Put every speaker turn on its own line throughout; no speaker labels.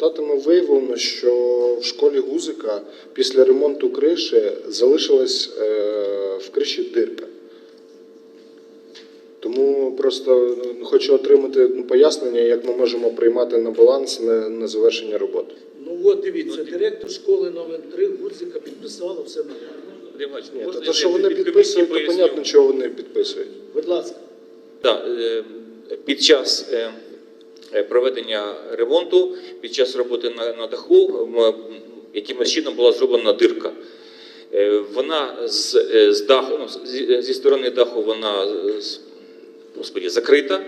депутатами виявлено, що в школі Гузика після ремонту криші залишилась е, в криші дирка. Тому просто ну, хочу отримати ну, пояснення, як ми можемо приймати на баланс на, на завершення роботи.
Ну от дивіться, директор школи номер 3 Гудзика підписала все нормально.
Ні, то,
я
що вони підписують, то понятно, чого вони підписують.
Будь ласка.
Да, е, під час е, проведення ремонту, під час роботи на, на даху, якимось чином була зроблена дирка. Е, Вона з, е, з даху, ну, зі, зі сторони даху вона е, господі, закрита,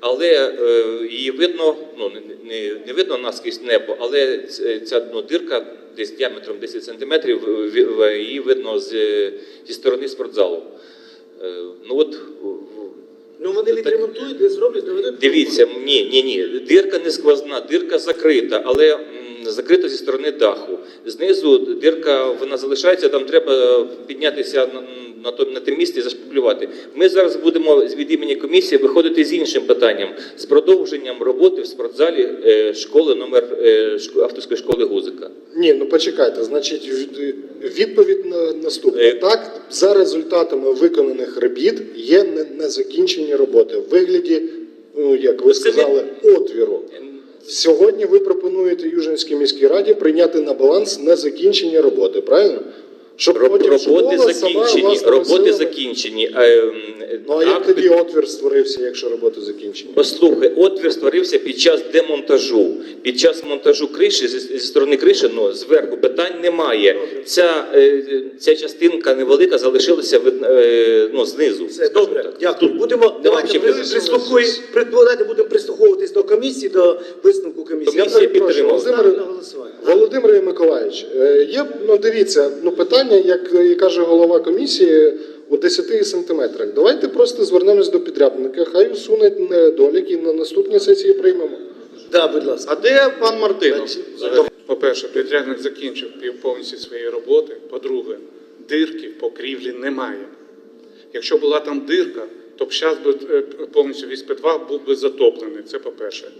але е, її видно, ну не, не, видно наскрізь небо, але ця ну, дирка десь діаметром 10 сантиметрів, в- в- її видно з, зі сторони спортзалу. Е, Ну от
Ну вони відремонтують, не зроблять, доведуть.
Дивіться, ні, ні, ні. Дирка не сквозна, дирка закрита, але закрита зі сторони даху. Знизу дирка вона залишається, там треба піднятися на, на, то- на те місце і зашпаклювати. Ми зараз будемо від імені комісії виходити з іншим питанням, з продовженням роботи в спортзалі е, школи номер е, шко- авторської школи Гузика.
Ні, ну почекайте, значить, відповідь на наступне.
Е.
Так, за результатами виконаних робіт є не- незакінчені роботи в вигляді, ну як ви сказали, отвіру. Сьогодні ви пропонуєте Южинській міській раді прийняти на баланс незакінчені роботи, правильно? Щоб
Роб-
потім
Роботи
школа
закінчені,
власними
роботи закінчені. е,
Ну а як
акт
тоді отвір створився, якщо роботи закінчені?
Послухай, отвір створився під час демонтажу. Під час монтажу криші зі, зі сторони криші, ну зверху питань немає. Ця, е, ця частинка невелика залишилася вид- е, ну, знизу.
Все добре,
так.
дякую. Будемо давайте прислухуй- давайте будемо прислуховуватись до комісії, до висновку комісії.
Комісія
Я
підтримала.
Володимир Миколаївич, е, є ну дивіться, ну питання, як і каже голова комісії, у 10 сантиметрах. Давайте просто звернемось до підрядника, хай усуне недоліки на наступній сесії приймемо.
Да, будь ласка.
А де пан Мартинов?
По-перше, підрядник закінчив повністю свої роботи. По-друге, дирки в покрівлі немає. Якщо була там дирка, то б зараз би е, повністю весь підвал був би затоплений. Це по-перше.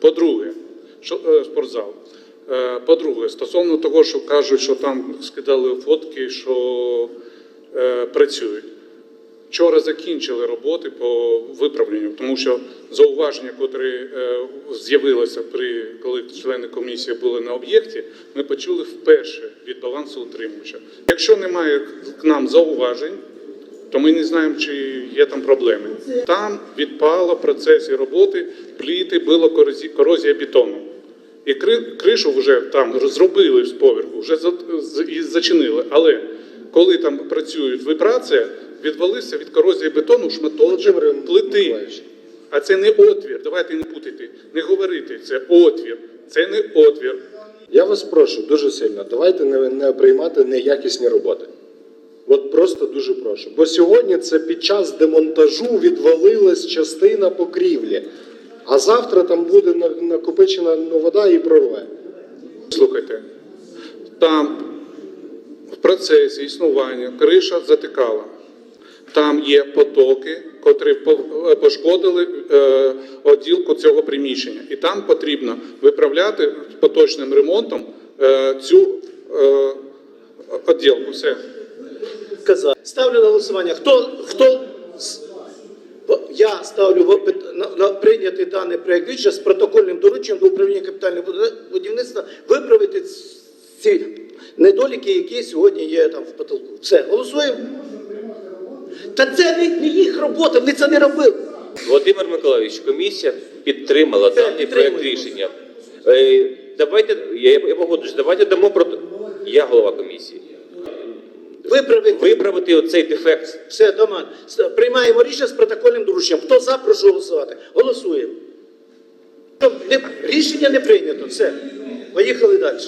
По-друге, е, спортзал. Е, По-друге, стосовно того, що кажуть, що там скидали фотки, що е, працюють. Вчора закінчили роботи по виправленню, тому що зауваження, котрі е, з'явилися при коли члени комісії були на об'єкті, ми почули вперше від балансоутримувача. Якщо немає к нам зауважень, то ми не знаємо, чи є там проблеми. Там відпало процесі роботи пліти, було корозі- корозія бетону. І кри- кришу вже там зробили з поверху, вже і зачинили. Але коли там працюють вібрація, відвалився від корозії бетону шматочок плити. А це не отвір. Давайте не путайте, не говорити. Це отвір. Це не отвір.
Я вас прошу дуже сильно, давайте не, не приймати неякісні роботи. От просто дуже прошу. Бо сьогодні це під час демонтажу відвалилась частина покрівлі, а завтра там буде накопичена вода і прорве.
Слухайте, там в процесі існування криша затикала. Там є потоки, котрі пошкодили е, оділку цього приміщення. І там потрібно виправляти поточним ремонтом е, цю е, оділку. Все.
Ставлю на голосування. Хто, хто я ставлю прийняти даний проект рішення з протокольним дорученням до управління капітального будівництва виправити ці недоліки, які сьогодні є там в потолку. Все, голосуємо. Та це не, їх робота, вони це не робили.
Володимир Миколаївич, комісія підтримала
Так,
даний проект рішення. Е, Давайте, я, я погоджуюсь, давайте дамо про я голова комісії.
Виправити.
Виправити оцей дефект
Все, дома. Приймаємо рішення з протокольним дорученням. Хто за, прошу голосувати. Голосуємо. Рішення не прийнято. Все. Поїхали далі.